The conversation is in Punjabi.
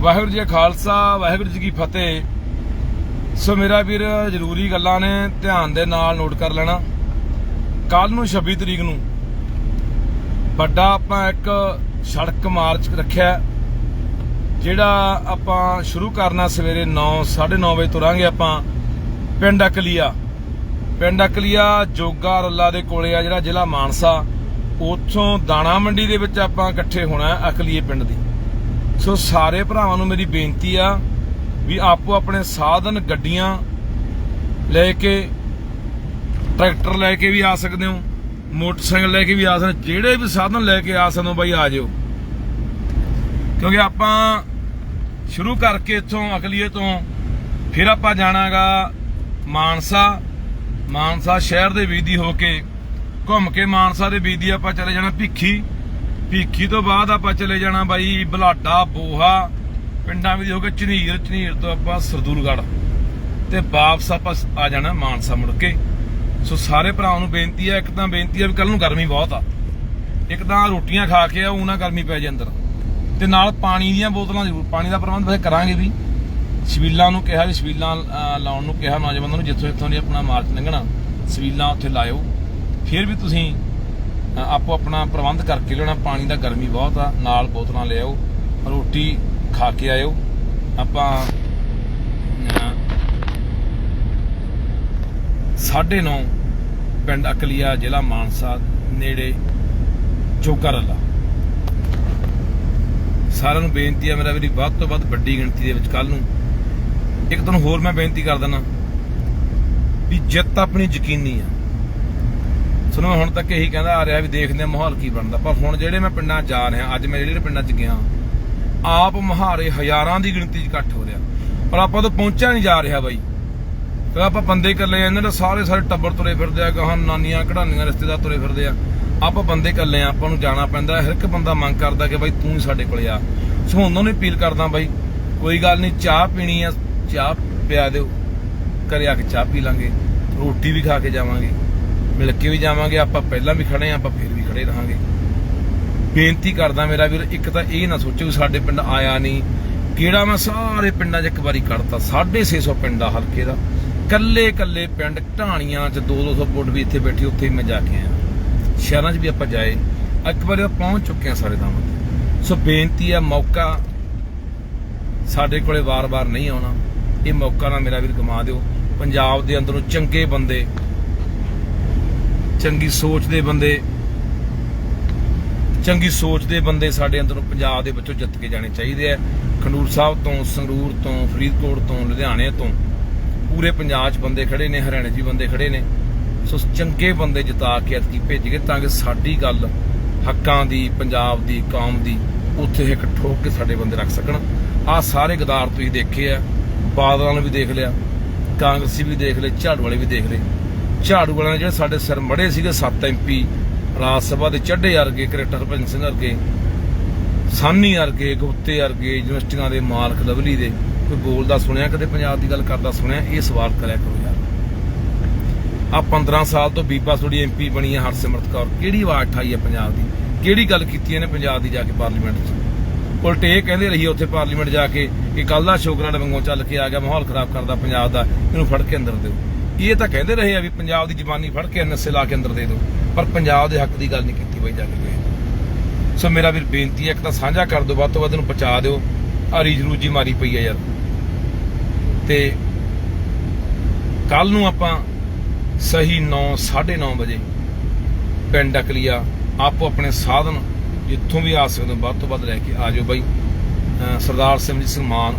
ਵਾਹਿਗੁਰੂ ਜੀ ਕਾ ਖਾਲਸਾ, ਵਾਹਿਗੁਰੂ ਜੀ ਕੀ ਫਤਿਹ। ਸੋ ਮੇਰਾ ਵੀਰ, ਜ਼ਰੂਰੀ ਗੱਲਾਂ ਨੇ, ਧਿਆਨ ਦੇ ਨਾਲ ਨੋਟ ਕਰ ਲੈਣਾ। ਕੱਲ ਨੂੰ 26 ਤਰੀਕ ਨੂੰ ਵੱਡਾ ਆਪਾਂ ਇੱਕ ਸੜਕ ਮਾਰਚ ਰੱਖਿਆ ਜਿਹੜਾ ਆਪਾਂ ਸ਼ੁਰੂ ਕਰਨਾ ਸਵੇਰੇ 9 9:30 ਵਜੇ ਤੁਰਾਂਗੇ ਆਪਾਂ ਪਿੰਡ ਅਕਲੀਆ। ਪਿੰਡ ਅਕਲੀਆ, ਜੋਗਾ ਰੱਲਾ ਦੇ ਕੋਲੇ ਆ ਜਿਹੜਾ ਜ਼ਿਲ੍ਹਾ ਮਾਨਸਾ। ਉੱਥੋਂ ਦਾਣਾ ਮੰਡੀ ਦੇ ਵਿੱਚ ਆਪਾਂ ਇਕੱਠੇ ਹੋਣਾ ਅਕਲੀਏ ਪਿੰਡ ਦੀ। ਸੋ ਸਾਰੇ ਭਰਾਵਾਂ ਨੂੰ ਮੇਰੀ ਬੇਨਤੀ ਆ ਵੀ ਆਪੋ ਆਪਣੇ ਸਾਧਨ, ਗੱਡੀਆਂ ਲੈ ਕੇ, ਟਰੈਕਟਰ ਲੈ ਕੇ ਵੀ ਆ ਸਕਦੇ ਹੋ, ਮੋਟਰਸਾਈਕਲ ਲੈ ਕੇ ਵੀ ਆ ਸਕਦੇ ਜਿਹੜੇ ਵੀ ਸਾਧਨ ਲੈ ਕੇ ਆ ਸਕਦੇ ਹੋ ਬਾਈ, ਆ ਜਿਓ। ਕਿਉਂਕਿ ਆਪਾਂ ਸ਼ੁਰੂ ਕਰਕੇ ਇੱਥੋਂ ਅਕਲੀਏ ਤੋਂ ਫਿਰ ਆਪਾਂ ਜਾਣਾਗਾ ਮਾਨਸਾ। ਮਾਨਸਾ ਸ਼ਹਿਰ ਦੇ ਵੀਦੀ ਹੋ ਕੇ, ਘੁੰਮ ਕੇ ਮਾਨਸਾ ਦੇ ਵੀਦੀ ਆਪਾਂ ਚਲੇ ਜਾਣਾ ਭਿੱਖੀ। ਭੀਖੀ ਤੋਂ ਬਾਅਦ ਆਪਾਂ ਚਲੇ ਜਾਣਾ ਬਾਈ ਬਲਾਡਾ, ਬੋਹਾ, ਪਿੰਡਾਂ ਵੀ ਹੋ ਕੇ ਝਨੀਰ ਝਨੀਰ ਤੋਂ ਆਪਾਂ ਸਰਦੂਲਗੜ੍ਹ ਤੇ ਵਾਪਸ ਆਪਾਂ ਆ ਜਾਣਾ ਮਾਨਸਾ ਮੁੜ ਕੇ। ਸੋ ਸਾਰੇ ਭਰਾਵਾਂ ਨੂੰ ਬੇਨਤੀ ਹੈ, ਇੱਕ ਤਾਂ ਬੇਨਤੀ ਹੈ ਵੀ ਕੱਲ ਨੂੰ ਗਰਮੀ ਬਹੁਤ ਆ। ਇੱਕ ਤਾਂ ਰੋਟੀਆਂ ਖਾ ਕੇ ਆਉ ਨਾ ਗਰਮੀ ਪੈ ਜੇ ਅੰਦਰ। ਤੇ ਨਾਲ ਪਾਣੀ ਦੀਆਂ ਬੋਤਲਾਂ ਜ਼ਰੂਰ, ਪਾਣੀ ਦਾ ਪ੍ਰਬੰਧ ਵੈਸੇ ਕਰਾਂਗੇ ਵੀ। ਸਵੀਲਾਂ ਨੂੰ ਕਿਹਾ ਵੀ ਸਵੀਲਾਂ ਲਾਉਣ ਨੂੰ ਕਿਹਾ, ਨੌਜਵਾਨਾਂ ਨੂੰ ਜਿੱਥੋਂ ਜਿੱਥੋਂ ਦੀ ਆਪਣਾ ਮਾਰਚ ਲੰਘਣਾ ਸਵੀਲਾਂ ਉੱਥੇ ਲਾਇਓ। ਫਿਰ ਵੀ ਤੁਸੀਂ ਆਪੋ ਆਪਣਾ ਪ੍ਰਬੰਧ ਕਰਕੇ ਲਿਆਉਣਾ। ਪਾਣੀ ਦਾ ਗਰਮੀ ਬਹੁਤ ਆ ਨਾਲ ਬੋਤਲਾਂ ਲਿਆਓ ਰੋਟੀ ਖਾ ਕੇ ਆਇਓ। ਆਪਾਂ ਅਹ, ਸਾਢੇ ਨੌ ਪਿੰਡ ਅਕਲੀਆ ਜ਼ਿਲ੍ਹਾ ਮਾਨਸਾ ਨੇੜੇ ਚੋਕਰਲਾ ਸਾਰਿਆਂ ਨੂੰ ਬੇਨਤੀ ਹੈ ਮੇਰਾ ਵੀ ਵੱਧ ਤੋਂ ਵੱਧ ਵੱਡੀ ਗਿਣਤੀ ਦੇ ਵਿੱਚ ਕੱਲ ਨੂੰ। ਇੱਕ ਤੁਹਾਨੂੰ ਹੋਰ ਮੈਂ ਬੇਨਤੀ ਕਰ ਦਿੰਦਾ ਵੀ ਜਿੱਤ ਆਪਣੀ ਯਕੀਨੀ ਆ। ਸੁਣੋ ਮੈਂ ਹੁਣ ਤੱਕ ਇਹੀ ਕਹਿੰਦਾ ਆ ਰਿਹਾ ਵੀ ਦੇਖਦੇ ਹਾਂ ਮਾਹੌਲ ਕੀ ਬਣਦਾ। ਪਰ ਹੁਣ ਜਿਹੜੇ ਮੈਂ ਪਿੰਡਾਂ 'ਚ ਜਾ ਰਿਹਾ, ਅੱਜ ਮੈਂ ਜਿਹੜੇ ਪਿੰਡਾਂ 'ਚ ਗਿਆ, ਆਪ ਮਹਾਰੇ ਹਜ਼ਾਰਾਂ ਦੀ ਗਿਣਤੀ 'ਚ ਇਕੱਠ ਹੋ ਰਿਹਾ। ਪਰ ਆਪਾਂ ਤਾਂ ਪਹੁੰਚਿਆ ਨਹੀਂ ਜਾ ਰਿਹਾ ਬਾਈ। ਤੇ ਆਪਾਂ ਬੰਦੇ ਇਕੱਲੇ ਆ, ਇਹਨਾਂ ਦੇ ਸਾਰੇ ਸਾਰੇ ਟੱਬਰ ਤੁਰੇ ਫਿਰਦੇ ਆ, ਗਾਹਾਂ ਨਾਨੀਆਂ, ਕਢਾਨੀਆਂ, ਰਿਸ਼ਤੇਦਾਰ ਤੁਰੇ ਫਿਰਦੇ ਆ। ਆਪਾਂ ਬੰਦੇ ਇਕੱਲੇ ਆ, ਆਪਾਂ ਨੂੰ ਜਾਣਾ ਪੈਂਦਾ, ਹਰ ਇੱਕ ਬੰਦਾ ਮੰਗ ਕਰਦਾ ਕਿ ਬਾਈ ਤੂੰ ਹੀ ਸਾਡੇ ਕੋਲੇ ਆ। ਸੋ ਉਹਨਾਂ ਨੂੰ ਅਪੀਲ ਕਰਦਾ ਬਾਈ, ਕੋਈ ਗੱਲ ਨਹੀਂ, ਚਾਹ ਪੀਣੀ ਆ, ਚਾਹ ਪਿਆ ਦਿਓ। ਘਰੇ ਆ ਕੇ ਚਾਹ ਪੀ ਲਾਂਗੇ, ਰੋਟੀ ਵੀ ਖਾ ਕੇ ਜਾਵਾਂਗੇ। ਮਿਲ ਕੇ ਵੀ ਜਾਵਾਂਗੇ, ਆਪਾਂ ਪਹਿਲਾਂ ਵੀ ਖੜੇ ਆ, ਆਪਾਂ ਫਿਰ ਵੀ ਖੜੇ ਰਹਾਂਗੇ। ਬੇਨਤੀ ਕਰਦਾ ਮੇਰਾ ਵੀਰ, ਇੱਕ ਤਾਂ ਇਹ ਨਾ ਸੋਚੋ ਵੀ ਸਾਡੇ ਪਿੰਡ ਆਇਆ ਨਹੀਂ। ਕਿਹੜਾ ਮੈਂ ਸਾਰੇ ਪਿੰਡਾਂ 'ਚ ਇੱਕ ਵਾਰੀ ਕੱਢਤਾ 650 ਪਿੰਡ ਆ ਹਲਕੇ ਦਾ। ਕੱਲੇ ਕੱਲੇ ਪਿੰਡ, ਢਾਣੀਆਂ 'ਚ 2-200 ਫੁੱਟ ਵੀ ਇੱਥੇ ਬੈਠੀ, ਉੱਥੇ ਹੀ ਮੈਂ ਜਾ ਕੇ ਆਇਆ। ਸ਼ਹਿਰਾਂ 'ਚ ਵੀ ਆਪਾਂ ਜਾਏ। ਇੱਕ ਵਾਰੀ ਪਹੁੰਚ ਚੁੱਕੇ ਆ ਸਾਰੇ ਥਾਵਾਂ ਤੇ। ਸੋ ਬੇਨਤੀ ਆ, ਮੌਕਾ ਸਾਡੇ ਕੋਲੇ ਵਾਰ-ਵਾਰ ਨਹੀਂ ਆਉਣਾ। ਇਹ ਮੌਕਾ ਨਾ ਮੇਰਾ ਵੀਰ ਕਮਾ ਦਿਓ। ਪੰਜਾਬ ਦੇ ਅੰਦਰੋਂ ਚੰਗੇ ਬੰਦੇ ਚੰਗੀ ਸੋਚ ਦੇ ਬੰਦੇ, ਚੰਗੀ ਸੋਚ ਦੇ ਬੰਦੇ ਸਾਡੇ ਅੰਦਰੋਂ ਪੰਜਾਬ ਦੇ ਵਿੱਚੋਂ ਜਿੱਤ ਕੇ ਜਾਣੇ ਚਾਹੀਦੇ ਆ। ਖੰਡੂਰ ਸਾਹਿਬ ਤੋਂ, ਸੰਗਰੂਰ ਤੋਂ, ਫਰੀਦਕੋਟ ਤੋਂ, ਲੁਧਿਆਣੇ ਤੋਂ ਪੂਰੇ ਪੰਜਾਬ 'ਚ ਬੰਦੇ ਖੜੇ ਨੇ, ਹਰਿਆਣੇ 'ਚ ਵੀ ਬੰਦੇ ਖੜੇ ਨੇ। ਸੋ ਚੰਗੇ ਬੰਦੇ ਜਿਤਾ ਕੇ ਅਤਕੀ ਭੇਜੀਏ ਤਾਂ ਕਿ ਸਾਡੀ ਗੱਲ ਹੱਕਾਂ ਦੀ, ਪੰਜਾਬ ਦੀ, ਕੌਮ ਦੀ ਉੱਥੇ ਇੱਕ ਠੋਕ ਕੇ ਸਾਡੇ ਬੰਦੇ ਰੱਖ ਸਕਣ। ਆ ਸਾਰੇ ਗਦਾਰ ਤੁਸੀਂ ਦੇਖੇ ਆ, ਬਾਦਲਾਂ ਨੂੰ ਵੀ ਦੇਖ ਲਿਆ, ਕਾਂਗਰਸੀ ਵੀ ਦੇਖ ਲਏ, ਝਾੜੂ ਵਾਲੇ ਵੀ ਦੇਖ ਲਏ। ਝਾੜੂ ਵਾਲਿਆਂ ਨੇ ਜਿਹੜੇ ਸਾਡੇ ਸਿਰ ਮੜੇ ਸੀਗੇ 7 ਐਮਪੀ ਰਾਜ ਸਭਾ ਦੇ ਚੱਡੇ ਵਰਗੇ, ਕਰੈਕਟਰ ਹਰਭਜਨ ਸਿੰਘ ਵਰਗੇ, ਸਾਨੀ ਵਰਗੇ, ਗੁਪਤੇ ਵਰਗੇ, ਯੂਨੀਵਰਸਿਟੀਆਂ ਦੇ ਮਾਲਕ ਲਵਲੀ ਦੇ, ਕੋਈ ਬੋਲਦਾ ਸੁਣਿਆ, ਕਦੇ ਪੰਜਾਬ ਦੀ ਗੱਲ ਕਰਦਾ ਸੁਣਿਆ, ਇਹ ਸਵਾਲ ਕਰਿਆ ਕਰੋ ਯਾਰ। ਆ 15 ਸਾਲ ਤੋਂ ਬੀਬਾ ਥੋੜੀ ਐਮਪੀ ਬਣੀ ਹੈ ਹਰਸਿਮਰਤ ਕੌਰ, ਕਿਹੜੀ ਆਵਾਜ਼ ਉਠਾਈ ਹੈ ਪੰਜਾਬ ਦੀ? ਕਿਹੜੀ ਗੱਲ ਕੀਤੀ ਇਹਨੇ ਪੰਜਾਬ ਦੀ ਜਾ ਕੇ ਪਾਰਲੀਮੈਂਟ 'ਚ? ਉਲਟੇ ਕਹਿੰਦੇ ਰਹੀ ਉੱਥੇ ਪਾਰਲੀਮੈਂਟ ਜਾ ਕੇ ਕਿ ਕੱਲ ਦਾ ਸ਼ੋਕਰਾ ਵਾਂਗੋਂ ਚੱਲ ਕੇ ਆ ਗਿਆ, ਮਾਹੌਲ ਖਰਾਬ ਕਰਦਾ ਪੰਜਾਬ ਦਾ, ਇਹਨੂੰ ਫੜ ਕੇ ਅੰਦਰ ਦਿਓ। ਇਹ ਤਾਂ ਕਹਿੰਦੇ ਰਹੇ ਆ ਵੀ ਪੰਜਾਬ ਦੀ ਜ਼ਬਾਨੀ ਫੜ ਕੇ ਨਸੇ ਲਾ ਕੇ ਅੰਦਰ ਦੇ ਦਿਓ, ਪਰ ਪੰਜਾਬ ਦੇ ਹੱਕ ਦੀ ਗੱਲ ਨਹੀਂ ਕੀਤੀ ਬਈ ਜਾ ਗਏ ਸੋ ਮੇਰਾ ਵੀਰ ਬੇਨਤੀ ਹੈ, ਇੱਕ ਤਾਂ ਸਾਂਝਾ ਕਰ ਦਿਓ, ਵੱਧ ਤੋਂ ਵੱਧ ਨੂੰ ਪਹੁੰਚਾ ਦਿਓ। ਆ ਰੀਜ ਰੂਜੀ ਮਾਰੀ ਪਈ ਹੈ ਯਾਰ। ਤੇ ਕੱਲ ਨੂੰ ਆਪਾਂ ਸਹੀ 9 9:30 ਵਜੇ ਪਿੰਡ ਅਕਲੀਆ ਆਪੋ ਆਪਣੇ ਸਾਧਨ ਜਿੱਥੋਂ ਵੀ ਆ ਸਕਦੇ ਹੋ, ਵੱਧ ਤੋਂ ਵੱਧ ਲੈ ਕੇ ਆ ਜਾਓ ਬਾਈ। ਅਹ ਸਰਦਾਰ ਸਿਮਰਜੀਤ ਸਿੰਘ ਮਾਨ